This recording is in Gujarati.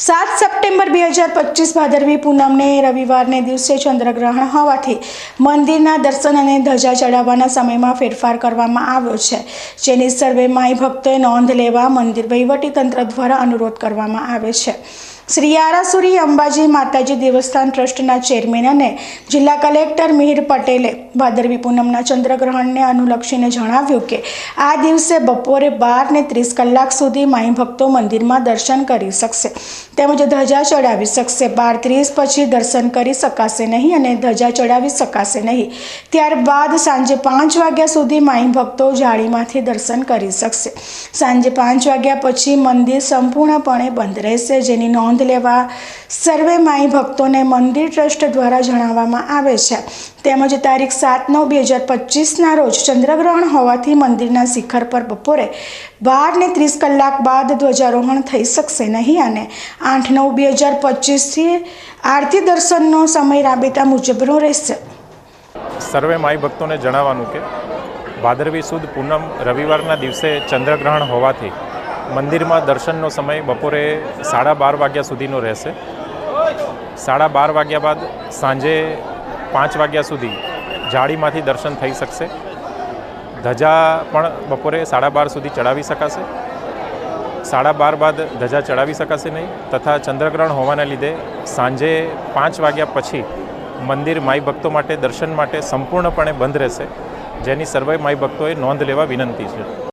સાત સપ્ટેમ્બર બે હજાર પચીસ ભાદરવી પૂનમને રવિવારને દિવસે ચંદ્રગ્રહણ હોવાથી મંદિરના દર્શન અને ધજા ચડાવવાના સમયમાં ફેરફાર કરવામાં આવ્યો છે. જેની સર્વે માઈ ભક્તોએ નોંધ લેવા મંદિર વહીવટીતંત્ર દ્વારા અનુરોધ કરવામાં આવે છે. શ્રી આરાસુરી અંબાજી માતાજી દેવસ્થાન ટ્રસ્ટના ચેરમેન અને જિલ્લા કલેક્ટર મિહિર પટેલે ભાદરવી પૂનમના ચંદ્રગ્રહણને અનુલક્ષીને જણાવ્યું કે આ દિવસે બપોરે બાર ને ત્રીસ કલાક સુધી માઈ ભક્તો મંદિરમાં દર્શન કરી શકશે. તેમજ ધજા ચડાવી શકશે. બાર ત્રીસ પછી દર્શન કરી શકાશે નહીં અને ધજા ચડાવી શકાશે નહીં. ત્યારબાદ સાંજે પાંચ વાગ્યા સુધી માઈ ભક્તો જાળીમાંથી દર્શન કરી શકશે. સાંજે પાંચ વાગ્યા પછી મંદિર સંપૂર્ણપણે બંધ રહેશે, જેની નોંધ લેવા સર્વે માઈ ભક્તોને મંદિર ટ્રસ્ટ દ્વારા જણાવવામાં આવે છે. તેમજ તારીખ સાત નવ બે હજાર પચીસના રોજ ચંદ્રગ્રહણ હોવાથી મંદિરના શિખર પર બપોરે બાર ને ત્રીસ કલાક બાદ ધ્વજારોહણ થઈ શકશે નહીં અને આઠ નવ બે હજાર પચીસથી આરતી દર્શનનો સમય રાબેતા મુજબનો રહેશે. સર્વે માઈ ભક્તોને જણાવવાનું કે ભાદરવી સુદ પૂનમ રવિવારના દિવસે ચંદ્રગ્રહણ હોવાથી મંદિરમાં દર્શનનો સમય બપોરે સાડા બાર વાગ્યા સુધીનો રહેશે. સાડા બાર વાગ્યા બાદ સાંજે પાંચ વાગ્યા સુધી જાળીમાંથી દર્શન થઈ શકશે. ધજા પણ બપોરે સાડા બાર સુધી ચડાવી શકાશે. સાડા બાર બાદ ધજા ચડાવી શકાશે નહીં તથા ચંદ્રગ્રહણ હોવાના લીધે સાંજે પાંચ વાગ્યા પછી મંદિર માઈ ભક્તો માટે દર્શન માટે સંપૂર્ણપણે બંધ રહેશે. જેની સર્વે માઈ ભક્તોએ નોંધ લેવા વિનંતી છે.